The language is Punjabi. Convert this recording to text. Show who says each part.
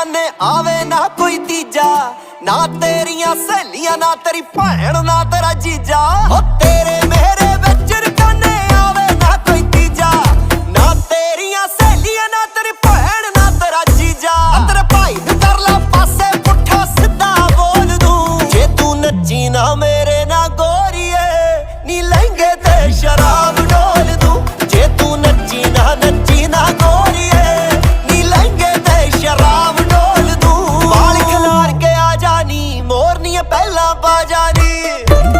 Speaker 1: ਬਹਾਨੇ ਆਵੇ ਨਾ ਕੋਈ ਤੀਜਾ, ਨਾ ਤੇਰੀਆਂ ਸਹੇਲੀਆਂ, ਨਾ ਤੇਰੀ ਭੈਣ, ਨਾ ਤੇਰਾ ਜੀਜਾ। ਹੋ ਤੇਰੇ ਪਹਿਲਾਂ ਬਾਜਾ ਦੀ।